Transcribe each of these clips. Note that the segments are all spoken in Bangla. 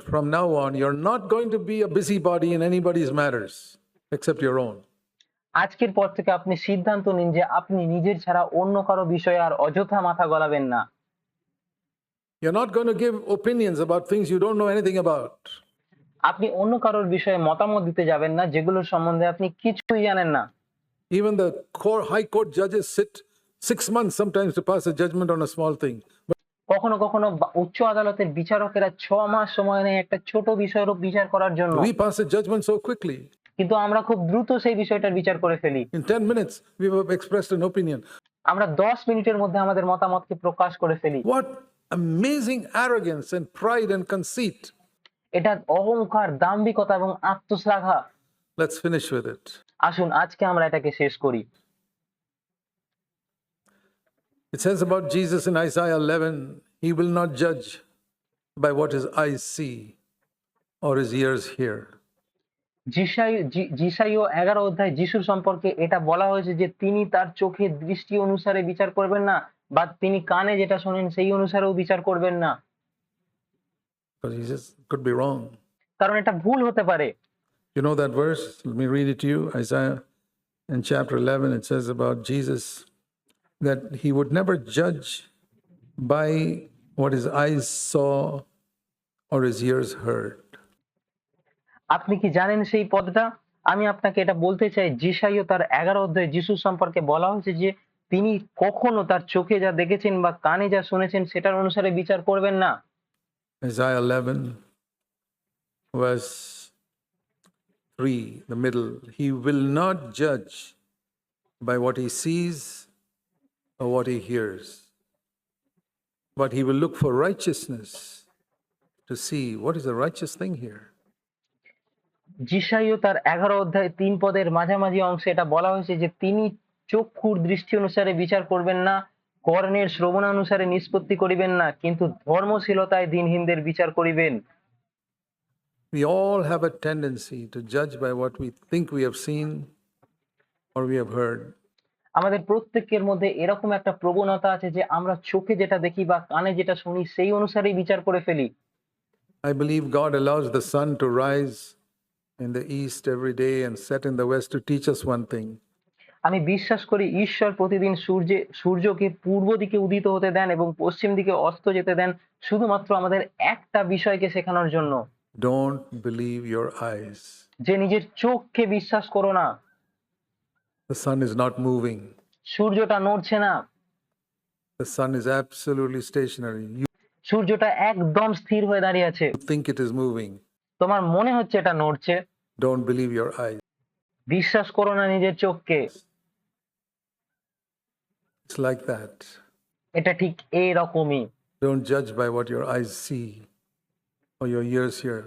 From now on, you're not going to be a busybody in anybody's matters except your own. আজকের পর থেকে আপনি সিদ্ধান্ত নিন যে আপনি নিজের ছাড়া অন্য কারও বিষয়ে আর অযথা মাথা গলাবেন না You're not going to give opinions about things you don't know anything about. আপনি অন্য কারোর বিষয়ে মতামত দিতে যাবেন না যেগুলোর সম্বন্ধে আপনি কিছুই জানেন না Even the core, high court judges sit six months sometimes to pass a judgment on a small thing. কখনো কখনো উচ্চ আদালতের বিচারকেরা ছ মাস সময় নেয় একটা ছোট বিষয়ের বিচার করার জন্য we pass a judgment so quickly. কিন্তু আমরা খুব দ্রুত সেই বিষয়টার বিচার করে ফেলি In 10 minutes, we have expressed an opinion. আমরা দশ মিনিটের মধ্যে আমাদের মতামতকে প্রকাশ করে ফেলি What amazing arrogance and pride and conceit. এটা অহংকার দাম্ভিকতা এবং আত্মশ্লাঘা Let's finish with it. আসুন আজকে আমরা এটাকে শেষ করি It says about Jesus in Isaiah 11, he will not judge by what his eyes see or his ears hear. জিসাই জি- জিসাইও এগারো অধ্যায় যিশুর সম্পর্কে এটা বলা হয়েছে যে তিনি তার চোখের দৃষ্টি অনুসারে বিচার করবেন না বা তিনি কানে যেটা শোনেন সেই অনুসারেও বিচার করবেন না Because he says it could be wrong. কারণ এটা ভুল হতে পারে You know that verse? Let me read it to you. Isaiah in chapter 11, it says about Jesus that he would never judge by what his eyes saw or his ears heard. আপনি কি জানেন সেই পদটা আমি আপনাকে এটা বলতে চাই জিসাইও তার এগারো অধ্যায় যিশুর সম্পর্কে বলা হয়েছে যে তিনি কখনো তার চোখে যা দেখেছেন বা কানে যা শুনেছেন সেটার অনুসারে বিচার করবেন না Isaiah 11, verse 3, the middle. He will not judge by what he sees or what he hears, but he will look for righteousness to see what is the righteous thing here. জিসাইও তার এগারো অধ্যায় তিন পদের মাঝামাঝি অংশে এটা বলা হয়েছে যে তিনি চক্ষুর দৃষ্টি অনুসারে বিচার করবেন না কর্ণের শ্রবণানুসারে নিষ্পত্তি করিবেন না কিন্তু ধর্মশীলতায় দিনহীনদের বিচার করিবেন We all have a tendency to judge by what we think we have seen or we have heard. আমাদের প্রত্যেকের মধ্যে এরকম একটা প্রবণতা আছে যে আমরা চোখে যেটা দেখি বা কানে যেটা শুনি সেই অনুসারেই বিচার করে ফেলি I believe God allows the sun to rise in the east every day and set in the west to teach us one thing. আমি বিশ্বাস করি ঈশ্বর প্রতিদিন সূর্যে সূর্যকে পূর্ব দিকে উদিত হতে দেন এবং পশ্চিম দিকে অস্ত যেতে দেন শুধুমাত্র আমাদের একটা বিষয়কে শেখানোর জন্য Don't believe your eyes. যে নিজের চোখকে বিশ্বাস করো না The sun is not moving. সূর্যটা নড়ছে না The sun is absolutely stationary. You সূর্যটা একদম স্থির হয়ে দাঁড়িয়ে আছে think it is moving. তোমার মনে হচ্ছে এটা নড়ছে Don't believe your eyes. বিশ্বাস করো না নিজের চোখকে It's like that. এটা ঠিক এইরকমই Don't judge by what your eyes see or your ears hear.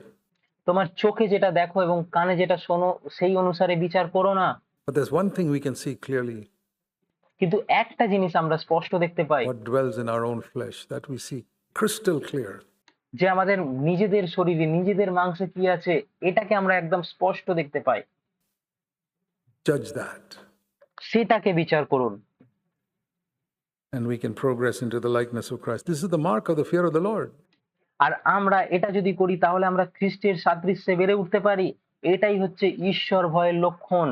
তোমার চোখে যেটা দেখো এবং কানে যেটা শোনো সেই অনুসারে বিচার করো না But there's one thing we can see clearly কিন্তু একটা জিনিস আমরা স্পষ্ট দেখতে পাই what dwells in our own flesh, that we see crystal clear. যে আমাদের নিজেদের শরীরে নিজেদের মাংসে কি আছে এটাকে আমরা একদম স্পষ্ট দেখতে পাই Judge that. সেটাকে বিচার করুন And we can progress into the likeness of Christ. This is the mark of the fear of the Lord. আর আমরা এটা যদি করি তাহলে আমরা খ্রিস্টের সাদৃশ্যে বেড়ে উঠতে পারি এটাই হচ্ছে ঈশ্বর ভয়ের লক্ষণ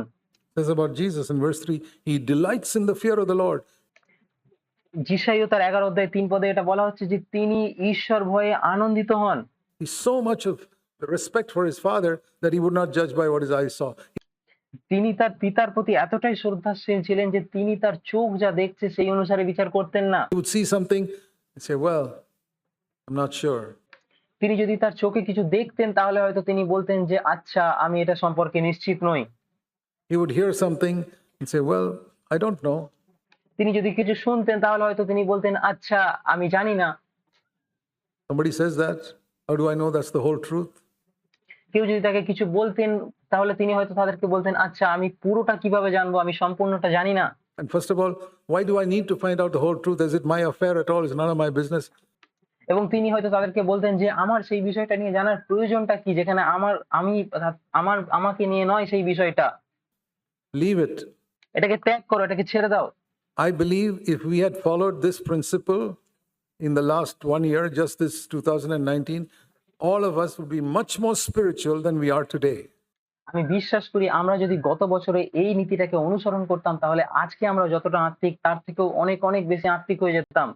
says about Jesus in verse 3 He delights in the fear of the Lord. জিসাইও তার এগারো অধ্যায় তিন পদে এটা বলা হচ্ছে যে তিনি ঈশ্বর ভয়ে আনন্দিত হন He's so much of respect for his father that he would not judge by what his eyes saw. তিনি তার পিতার প্রতি এতটাই শ্রদ্ধাশীল ছিলেন যে তিনি তার চোখ যা দেখছে সেই অনুসারে বিচার করতেন না would see something and say, Well, I'm not sure. তিনি যদি তার চোখে কিছু দেখতেন তাহলে হয়তো তিনি বলতেন যে আচ্ছা আমি এটা সম্পর্কে নিশ্চিত নই He would hear something and say, Well, I don't know. তিনি যদি কিছু শুনতেন তাহলে হয়তো তিনি বলতেন আচ্ছা আমি জানি না Somebody says that. How do I know that's the whole truth? কেউ যদি তাকে কিছু বলতেন তাহলে তিনি হয়তো তাদেরকে বলতেন আচ্ছা আমি পুরোটা কিভাবে জানবো আমি সম্পূর্ণটা জানি না And first of all, why do I need to find out the whole truth? Is it my affair at all? It's none of my business. এবং তিনি হয়তো তাদেরকে বলতেন যে আমার সেই বিষয়টা নিয়ে জানার প্রয়োজনটা কি যেখানে আমার আমি আমার আমাকে নিয়ে নয় সেই বিষয়টা Leave it. এটাকে ত্যাগ করো এটাকে ছেড়ে দাও I believe if we had followed this principle in the last one year, just this 2019, all of us would be much more spiritual than we are today. আমি বিশ্বাস করি আমরা যদি গত বছরে এই নীতিটাকে অনুসরণ করতাম তাহলে আজকে আমরা যতটা আত্মিক তার থেকেও অনেক অনেক বেশি আত্মিক হয়ে যেতাম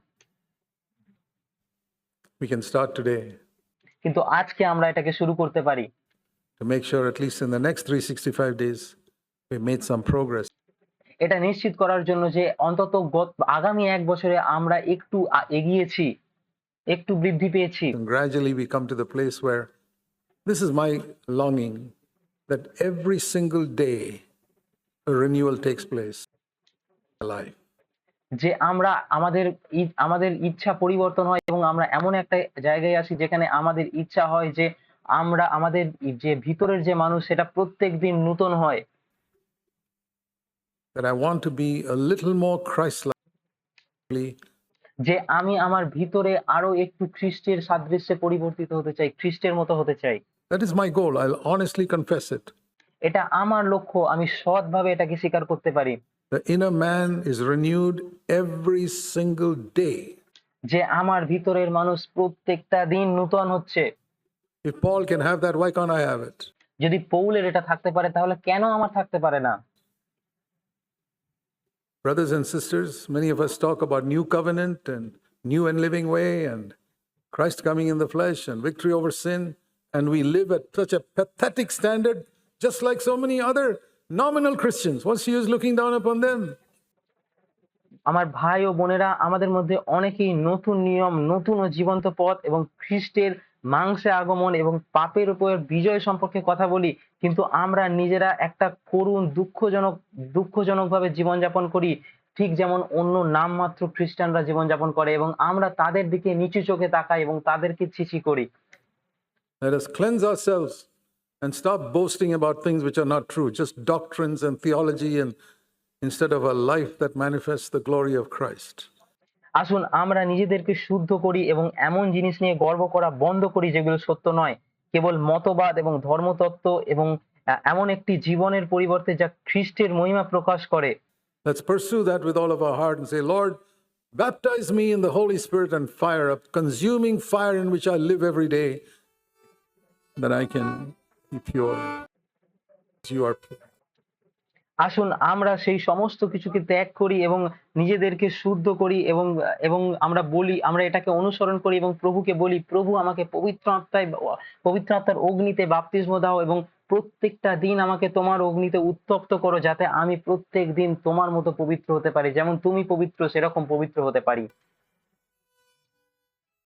We can start today কিন্তু আজকে আমরা এটাকে শুরু করতে পারি to make sure, at least in the next 365 days, we made some progress. এটা নিশ্চিত করার জন্য যে অন্তত গত- আগামী এক বছরে আমরা একটু এগিয়েছি একটু বৃদ্ধি পেয়েছি gradually we come to the place where this is my longing that every single day a renewal takes place life. যে আমরা আমাদের আমাদের ইচ্ছা পরিবর্তন হয় এবং আমরা এমন একটা জায়গায় আসি যেখানে আমাদের ইচ্ছা হয় যে আমরা আমাদের যে ভিতরের যে মানুষ সেটা প্রত্যেক দিন নূতন হয় That I want to be a little more Christ like যে আমি আমার ভিতরে আরো একটু খ্রিস্টের সাদৃশ্যে পরিবর্তিত হতে চাই খ্রিস্টের মতো হতে চাই That is my goal. I'll honestly confess it. এটা আমার লক্ষ্য আমি সৎভাবে এটাকে স্বীকার করতে পারি The inner man is renewed every single day. যে আমার ভিতরের মানুষ প্রত্যেকটা দিন নূতন হচ্ছে If Paul can have that, why can't I have it? যদি পৌলের এটা থাকতে পারে তাহলে কেন আমার থাকতে পারে না Brothers and sisters, many of us talk about new covenant and new and living way and Christ coming in the flesh and victory over sin. And we live at such a pathetic standard, just like so many other nominal Christians. What's the use looking down upon them? আমার ভাই ও বোনেরা আমাদের মধ্যে অনেকেই নতুন নিয়ম নতুন ও জীবন্ত পথ এবং খ্রিস্টের মাংসে আগমন এবং পাপের উপর বিজয় সম্পর্কে কথা বলি কিন্তু আমরা নিজেরা একটা করুণ দুঃখজনক দুঃখজনকভাবে জীবনযাপন করি ঠিক যেমন অন্য নামমাত্র খ্রিস্টানরা জীবনযাপন করে এবং আমরা তাদের দিকে নিচু চোখে তাকাই এবং তাদেরকে ছিছি করি Let us cleanse ourselves and stop boasting about things which are not true, just doctrines and theology, and instead of a life that manifests the glory of Christ. আসুন আমরা নিজেদেরকে শুদ্ধ করি এবং এমন জিনিস নিয়ে গর্ব করা বন্ধ করি যেগুলো সত্য নয় কেবল মতবাদ এবং ধর্মতত্ত্ব এবং এমন একটি জীবনের পরিবর্তে যা খ্রিস্টের মহিমা প্রকাশ করে Let's pursue that with all of our heart and say, Lord, baptize me in the Holy Spirit and fire, a consuming fire in which I live every day, that I can be pure. You are pure. আসুন আমরা সেই সমস্ত কিছুকে ত্যাগ করি এবং নিজেদেরকে শুদ্ধ করি এবং এবং আমরা বলি, আমরা এটাকে অনুসরণ করি এবং প্রভুকে বলি, প্রভু, আমাকে পবিত্র আত্মায়, পবিত্র আত্মার অগ্নিতে বাপ্তিস্ম দাও এবং প্রত্যেকটা দিন আমাকে তোমার অগ্নিতে উত্তপ্ত করো যাতে আমি প্রত্যেক দিন তোমার মতো পবিত্র হতে পারি। যেমন তুমি পবিত্র, সেরকম পবিত্র হতে পারি।